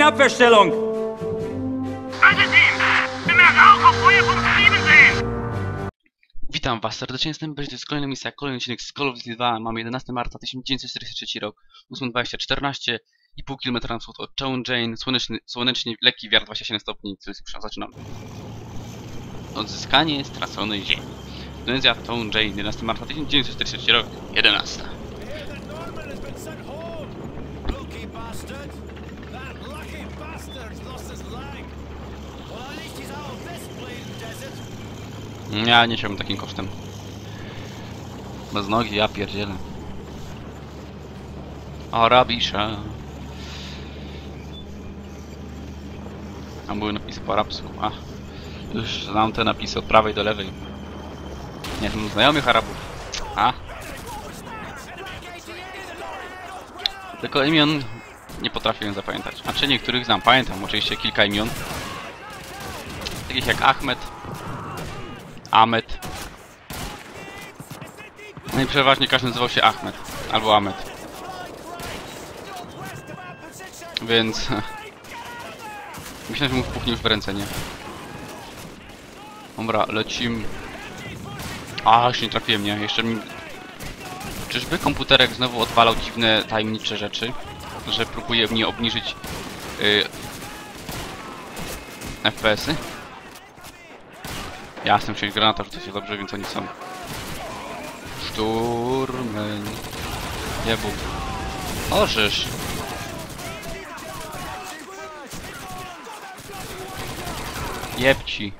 In Abwehrstellung! Also Team, immer Rauch auf Feuerpunkt 7 sehen! Witam was serdecznie, jestem to jest kolejna misja, kolejny odcinek z Call of Duty 2. Mamy 11 marca 1943 rok, 8.20, 14,5 km na wschód od Town Jane, słoneczny, słonecznie lekki wiatr 27 stopni, Celsjusza. Zaczynamy. Odzyskanie straconej ziemi. Indonezja, Town Jane, 11 marca 1943 rok, 11. Ja nie chciałbym takim kosztem. Bez nogi, ja pierdzielę. Arabisza. Tam były napisy po arabsku. A, już znam te napisy od prawej do lewej. Nie znam znajomych Arabów. A. Tylko imion nie potrafię zapamiętać. A czy niektórych znam? Pamiętam oczywiście kilka imion. Takich jak Ahmed, Ahmed. No i przeważnie każdy nazywał się Ahmed. Albo Ahmed. Więc... Myślę, że mu wpuchnie już w ręce, nie? Dobra, lecimy. A, już nie trafiłem, nie? Jeszcze mi... Czyżby komputerek znowu odwalał dziwne, tajemnicze rzeczy? Że próbuje mnie obniżyć... Yy, FPS-y? Jasne, musieli granata rzucać, to dobrze, więc oni są. Szturmen. Bóg. Orzesz. Jebci.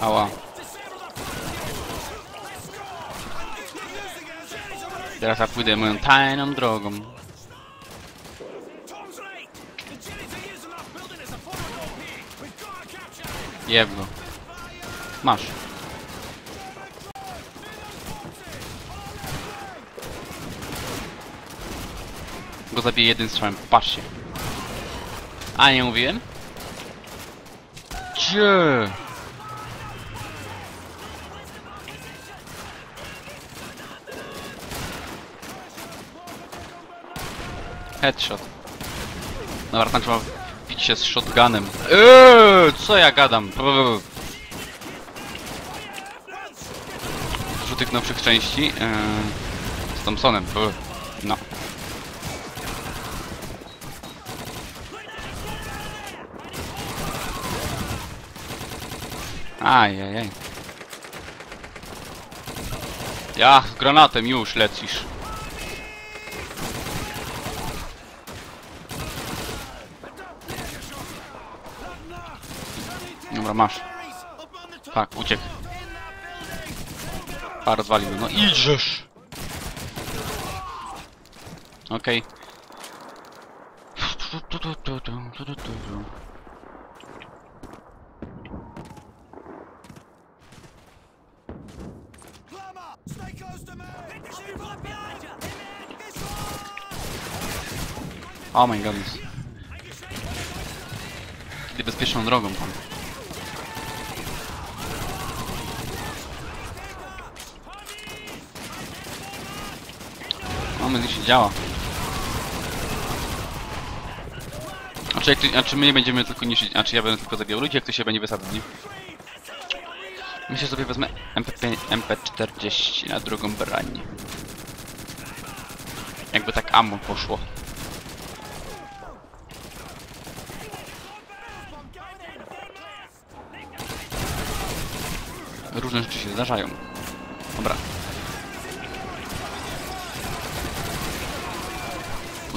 Ała. Teraz ja pójdę moją tajną drogą. Jeb go. Masz. Go zabiję jednym strzałem, patrzcie. A, nie mówiłem? Gdzie? Headshot. Dobra, tam trzeba bić się z shotgunem. Eee, co ja gadam? Brrr. Dużo tych nowszych części. Eee, z Thompsonem. Brrr. No. Ajajaj. Ja, z granatem już lecisz. Dobra, masz. Tak, uciekł. A, rozwalił. No idziesz! Okej. You! Oh my god. Idę bezpieczną drogą tam. Mamy się działa. A czy, jak ty, my nie będziemy tylko niszczyć, a czy ja będę tylko zabijał ludzi, jak to się będzie wysadzał, nie? Myślę, że sobie wezmę MP5, MP40 na drugą broń. Jakby tak ammo poszło. Różne rzeczy się zdarzają. Dobra.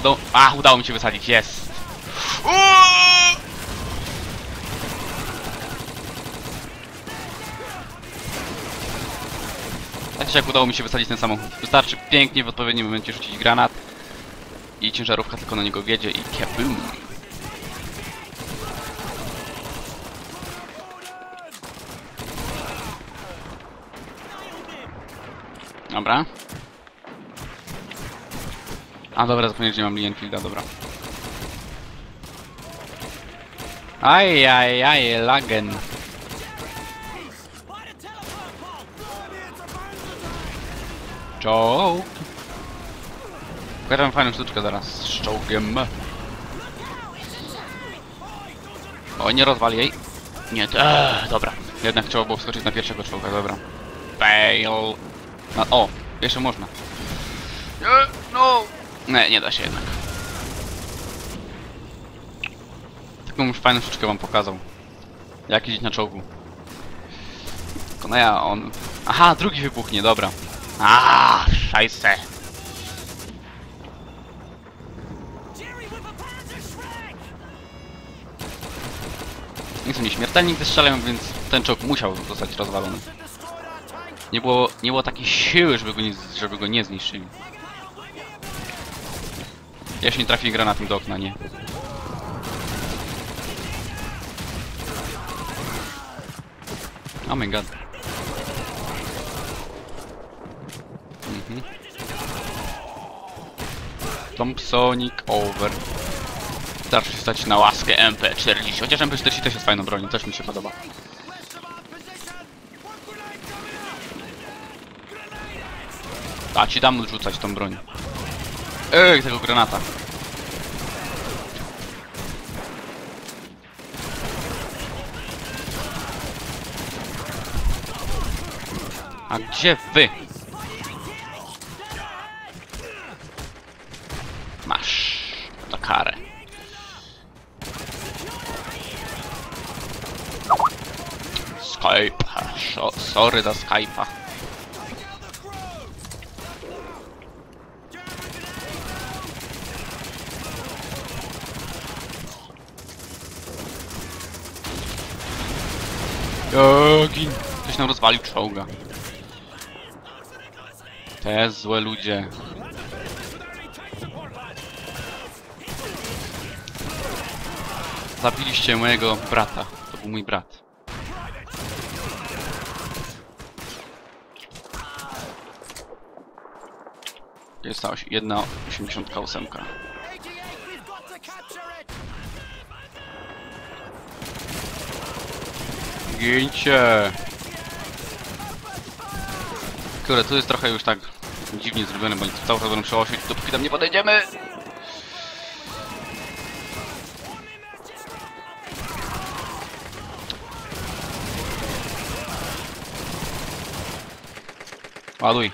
Udało... A, udało mi się wysadzić, jest! Czy jak udało mi się wysadzić ten samochód. Wystarczy pięknie w odpowiednim momencie rzucić granat i ciężarówka tylko na niego wiedzie i kiabum. Dobra. A dobra, zapomniałem, że nie mam Lee Enfielda, dobra. Aj, aj, aj, lagen. Czołg. Pokażę fajną sztuczkę zaraz z czołgiem. O, nie rozwal jej. Nie, to... Eee, dobra. Jednak trzeba było wskoczyć na pierwszego czołga, dobra. Fail. No, o, jeszcze można. Nie, no. Nie, nie da się jednak. Taką już fajną sztuczkę wam pokazał. Jak jeździć na czołgu. Tylko no ja, on... Aha, drugi wybuchnie, dobra. A, szajse. Nie są nieśmiertelni, gdy strzelają, więc ten czołg musiał zostać rozwalony. Nie było, nie było takiej siły, żeby go nie, żeby go nie zniszczyli. Ja się nie trafię granatem do okna, nie. Oh my god. Mhm. Thompsonik over. Się stać na łaskę MP40. Chociaż MP40 też jest fajną bronią, też mi się podoba. A ci dam rzucać tą broń. Ej, tego granata. A gdzie wy? Masz za karę. Skype. So, sorry za Skype'a. Jogin! Ktoś nam rozwalił czołga. Te złe ludzie. Zabiliście mojego brata. To był mój brat. Jest ta 1,88. Gincie! Kurde, tu jest trochę już tak dziwnie zrobione, bo cały czas będą przełosić, dopóki tam nie podejdziemy! Ładuj.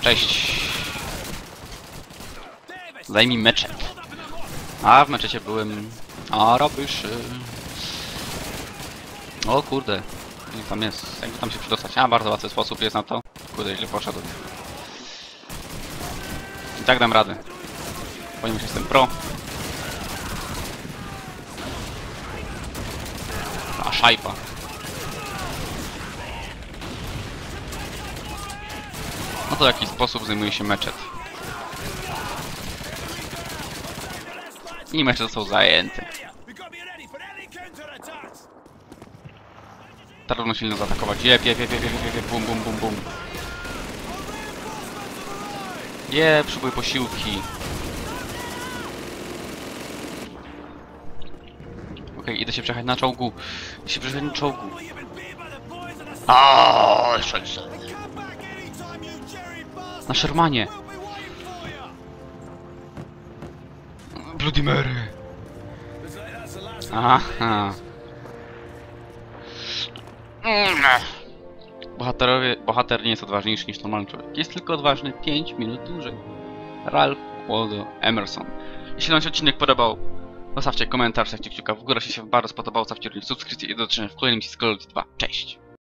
Cześć. Daj mi meczet. A w meczecie byłem... A robisz... O kurde. I tam jest... Jakby tam się przydostać. A, bardzo łatwy sposób jest na to. Kurde, źle poszedł. I tak dam radę. Ponieważ jestem pro. A, szajpa. No to w jaki sposób zajmuje się meczet. I mecze został zajęty. Trudno silno zaatakować. Jep, jep, jep, jep, jep, jep, bum, bum, bum, bum. Je, przybyły posiłki. Okej, idę się przejechać na czołgu. Idę się przejechać na czołgu. You've been beat Bloody Mary. Aha. Bohaterowie, bohater nie jest odważniejszy niż normalny człowiek. Jest tylko odważny 5 minut dłużej. Ralph Waldo Emerson. Jeśli Wam się odcinek podobał, zostawcie komentarz, stawcie kciuka w górę. Jeśli się bardzo spodobał, stawcie również subskrypcję i do zobaczenia w kolejnym Discord 2. Cześć!